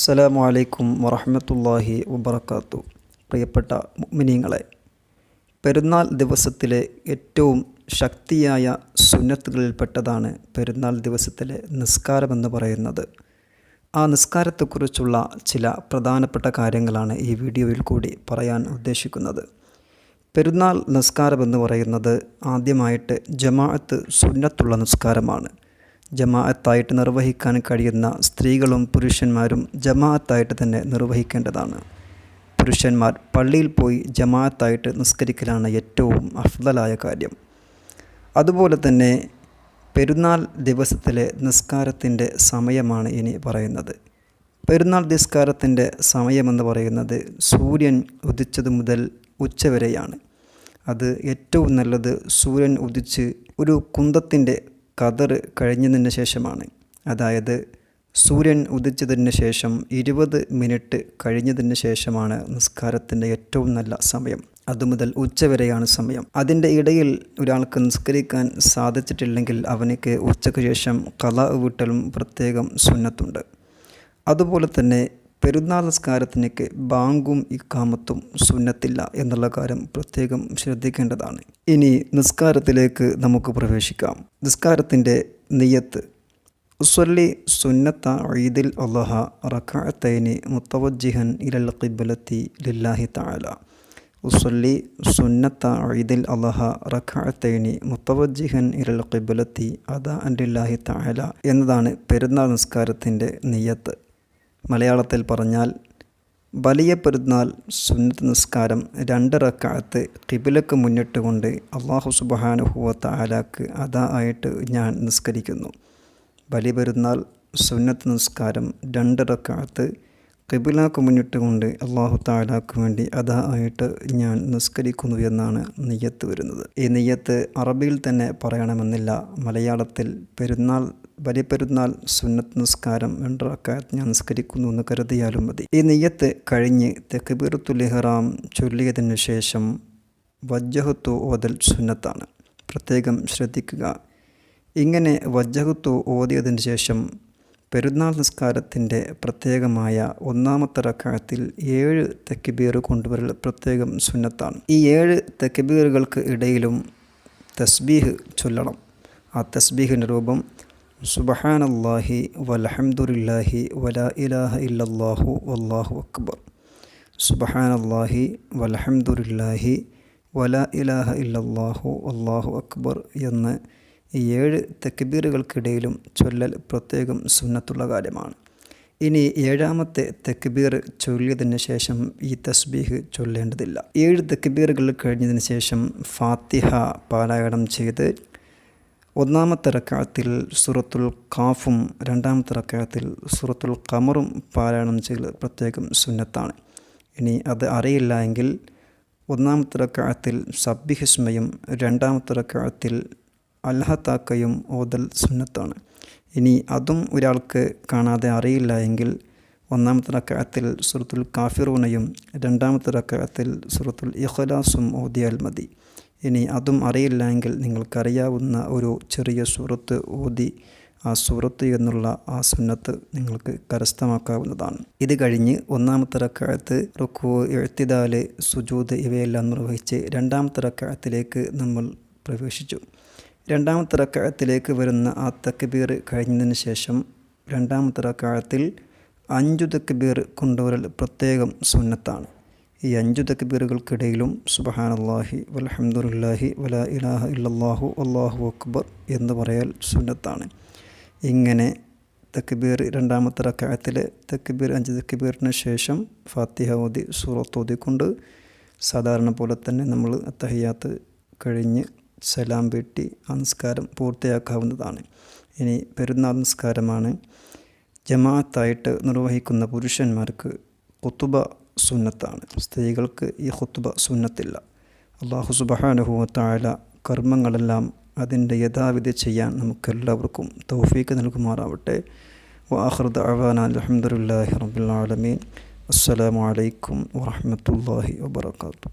അസ്സലാമു അലൈക്കും വറഹമത്തല്ലാഹി വബർക്കാത്തു പ്രിയപ്പെട്ട മുഅ്മിനീങ്ങളെ പെരുന്നാൾ ദിവസത്തിലെ ഏറ്റവും ശക്തിയായ സുന്നത്തുകളിൽപ്പെട്ടതാണ് പെരുന്നാൾ ദിവസത്തിലെ നിസ്കാരമെന്ന് പറയുന്നത്. ആ നിസ്കാരത്തെക്കുറിച്ചുള്ള ചില പ്രധാനപ്പെട്ട കാര്യങ്ങളാണ് ഈ വീഡിയോയിൽ കൂടി പറയാൻ ഉദ്ദേശിക്കുന്നത്. പെരുന്നാൾ നിസ്കാരമെന്ന് പറയുന്നത് ആദ്യമായിട്ട് ജമാഅത്ത് സുന്നത്തുള്ള നിസ്കാരമാണ്. ജമാഅത്തായിട്ട് നിർവഹിക്കാൻ കഴിയുന്ന സ്ത്രീകളും പുരുഷന്മാരും ജമാഅത്തായിട്ട് തന്നെ നിർവഹിക്കേണ്ടതാണ്. പുരുഷന്മാർ പള്ളിയിൽ പോയി ജമാഅത്തായിട്ട് നിസ്കരിക്കലാണ് ഏറ്റവും അഫ്ദലായ കാര്യം. അതുപോലെ തന്നെ പെരുന്നാൾ ദിവസത്തിലെ നിസ്കാരത്തിന്റെ സമയമാണ് ഇനി പറയുന്നത്. പെരുന്നാൾ നിസ്കാരത്തിന്റെ സമയമെന്ന് പറയുന്നത് സൂര്യൻ ഉദിച്ചത് മുതൽ ഉച്ചവരെയാണ് അത് ഏറ്റവും നല്ലത് സൂര്യൻ ഉദിച്ച് ഒരു കുന്തത്തിന്റെ കതർ കഴിഞ്ഞതിന് ശേഷമാണ്. അതായത് സൂര്യൻ ഉദിച്ചതിന് ശേഷം ഇരുപത് മിനിറ്റ് കഴിഞ്ഞതിന് ശേഷമാണ് നിസ്കാരത്തിന്റെ ഏറ്റവും നല്ല സമയം. അതു അതുമുതൽ ഉച്ചവരെയാണ് സമയം. അതിന്റെ ഇടയിൽ ഒരാൾക്ക് നിസ്കരിക്കാൻ സാധിച്ചിട്ടില്ലെങ്കിൽ അവനക്ക് ഉച്ചയ്ക്ക് ശേഷം കല വീട്ടലും പ്രത്യേകം സുന്നത്തുണ്ട്. അതുപോലെ തന്നെ പെരുന്നാൾ നിസ്കാരത്തിനേക്ക് ബാങ്കും ഇക്കാമത്തും സുന്നത്തില്ല എന്നുള്ള കാര്യം പ്രത്യേകം ശ്രദ്ധിക്കേണ്ടതാണ്. ഇനി നിസ്കാരത്തിലേക്ക് നമുക്ക് പ്രവേശിക്കാം. നിസ്കാരത്തിന്റെ നിയത്ത്. ഉസ്വല്ലി സുന്നത്ത ഈദിൽ അള്ളഹ റക്കാത്തൈനി മുത്തവജിഹൻ ഇലൽ ഖിബലത്തി ലില്ലാഹി താല ഉസ്വല്ലി സുന്നത്ത ഈദിൽ അള്ളഹ റക്കാത്തൈനി മുത്തവജിഹൻ ഇലൽ ഖിബലത്തി അദ അൻഡില്ലാഹി താല എന്നതാണ് പെരുന്നാൾ നിസ്കാരത്തിന്റെ നിയത്ത്. മലയാളത്തിൽ പറഞ്ഞാൽ വലിയ പെരുന്നാൾ സുന്നത്ത് നിസ്കാരം രണ്ട് റക്കാലത്ത് കിബിലക്ക് മുന്നിട്ടുകൊണ്ട് അള്ളാഹു സുബഹാനുഹുവത്ത ആലാക്ക് അതാ ആയിട്ട് ഞാൻ നിസ്കരിക്കുന്നു. വലിയ പെരുന്നാൾ സുന്നത്ത് നിസ്കാരം രണ്ട് റക്കാലത്ത് കിബിലാക്ക് മുന്നിട്ടുകൊണ്ട് അള്ളാഹു താലാക്ക് വേണ്ടി അതാ ആയിട്ട് ഞാൻ നിസ്കരിക്കുന്നു എന്നാണ് നെയ്യത്ത് വരുന്നത്. ഈ നെയ്യത്ത് അറബിയിൽ തന്നെ പറയണമെന്നില്ല. മലയാളത്തിൽ പെരുന്നാൾ വലിയ പെരുന്നാൾ സുന്നത്ത് നിസ്കാരം രണ്ടറക്കാത്ത് ഞാൻ നിസ്കരിക്കുന്നു എന്ന് കരുതിയാലും മതി. ഈ നെയ്യത്ത് കഴിഞ്ഞ് തെക്കുബീറത്തുലിഹറാം ചൊല്ലിയതിനു ശേഷം വജ്ജഹത്തു ഓതൽ സുന്നത്താണ്. പ്രത്യേകം ശ്രദ്ധിക്കുക. ഇങ്ങനെ വജ്ജഹത്തു ഓതിയതിന് ശേഷം പെരുന്നാൾ നിസ്കാരത്തിന്റെ പ്രത്യേകമായ ഒന്നാമത്തെ റക്കായത്തിൽ ഏഴ് തെക്കിബീർ കൊണ്ടുവരൽ പ്രത്യേകം സുന്നത്താണ്. ഈ ഏഴ് തെക്കിബീറുകൾക്ക് ഇടയിലും തസ്ബീഹ് ചൊല്ലണം. ആ തസ്ബീഹിന്റെ രൂപം സുബഹാനല്ലാഹി വലഹമുല്ലാഹി വല ഇലാഹ ഇല്ലല്ലാഹു വല്ലാഹു അക്ബർ. സുബഹാനല്ലാഹി വലഹമുല്ലാഹി വല ഇലാഹ ഇല്ലല്ലാഹു വല്ലാഹു അക്ബർ എന്ന് ഏഴ് തെക്കുബീറുകൾക്കിടയിലും ചൊല്ലൽ പ്രത്യേകം സുന്നത്തുള്ള കാര്യമാണ്. ഇനി ഏഴാമത്തെ തെക്കുബീർ ചൊല്ലിയതിന് ശേഷം ഈ തസ്ബീഹ് ചൊല്ലേണ്ടതില്ല. ഏഴ് തെക്കുബീറുകൾ കഴിഞ്ഞതിന് ശേഷം ഫാത്തിഹ പാരായണം ചെയ്ത് ഒന്നാമത്തെ റക്കാത്തിൽ സുറത്തുൽ കാഫും രണ്ടാമത്തെ റക്കാത്തിൽ സുറത്തുൽ കമറും പാരായണം ചെയ്യൽ പ്രത്യേകം സുന്നത്താണ്. ഇനി അത് അറിയില്ല എങ്കിൽ ഒന്നാമത്തെ റക്കാത്തിൽ സബ്ബിഹിസ്മയും രണ്ടാമത്തെ റക്കാത്തിൽ അൽഹത്താക്കയും ഓതൽ സുന്നത്താണ്. ഇനി അതും ഒരാൾക്ക് കാണാതെ അറിയില്ല എങ്കിൽ ഒന്നാമത്തെ റക്കാത്തിൽ സുറത്തുൽ കാഫിറൂനയും രണ്ടാമത്തെ റക്കാത്തിൽ സുറത്തുൽ ഇഹ്ലാസും ഓതിയാൽ മതി. ഇനി അതും അറിയില്ല എങ്കിൽ നിങ്ങൾക്കറിയാവുന്ന ഒരു ചെറിയ സൂറത്ത് ഓതി ആ സൂറത്ത് എന്നുള്ള ആ സുന്നത്ത് നിങ്ങൾക്ക് കരസ്ഥമാക്കാവുന്നതാണ്. ഇത് കഴിഞ്ഞ് ഒന്നാമത്തെ റക്കാലത്ത് റുക്കു എഴുത്തിദാൽ സുജൂത് ഇവയെല്ലാം നിർവഹിച്ച് രണ്ടാമത്തെ റക്കാലത്തിലേക്ക് നമ്മൾ പ്രവേശിച്ചു. രണ്ടാമത്തെ റക്കാലത്തിലേക്ക് വരുന്ന ആ തക്കബീർ കഴിഞ്ഞതിന് ശേഷം രണ്ടാമത്തെ റക്കാലത്തിൽ അഞ്ചു തക്കബീർ കൊണ്ടുവരൽ പ്രത്യേകം സുന്നത്താണ്. ഈ അഞ്ചു തക്ബീറുകൾക്കിടയിലും സുബഹാനല്ലാഹി വലഹമുല്ലാഹി വല ഇലാഹ ഇല്ലാഹു അള്ളാഹു അക്ബർ എന്ന് പറയൽ സുന്നത്താണ്. ഇങ്ങനെ തക്ബീർ രണ്ടാമത്തെ റക്കായത്തിലെ തക്ബീർ അഞ്ച് തക്ബീറിന് ശേഷം ഫാത്തിഹ ഓതി സൂറത്ത് ഓതിക്കൊണ്ട് സാധാരണ പോലെ തന്നെ നമ്മൾ അത്തഹിയാത്ത് കഴിഞ്ഞ് സലാം വീട്ടി നമസ്കാരം പൂർത്തിയാക്കാവുന്നതാണ്. ഇനി പെരുന്നാൾ നിസ്കാരമാണ്. ജമാഅത്തായിട്ട് നിർവഹിക്കുന്ന പുരുഷന്മാർക്ക് കുത്തുബ സുന്നത്താണ്. സ്ത്രീകൾക്ക് ഈ ഹുത്തുബ സുന്നത്തില്ല. അള്ളാഹു സുബഹാനുഭവത്തായ കർമ്മങ്ങളെല്ലാം അതിന്റെ യഥാവിധി ചെയ്യാൻ നമുക്കെല്ലാവർക്കും തൗഫീക്ക് നൽകുമാറാവട്ടെ. വാഹൃദ് അവാന അലഹമുല്ലാഹി റബുലാലമീൻ അസ്സലാമലൈക്കും വാഹമത്തല്ലാഹി വാബർക്കാത്തു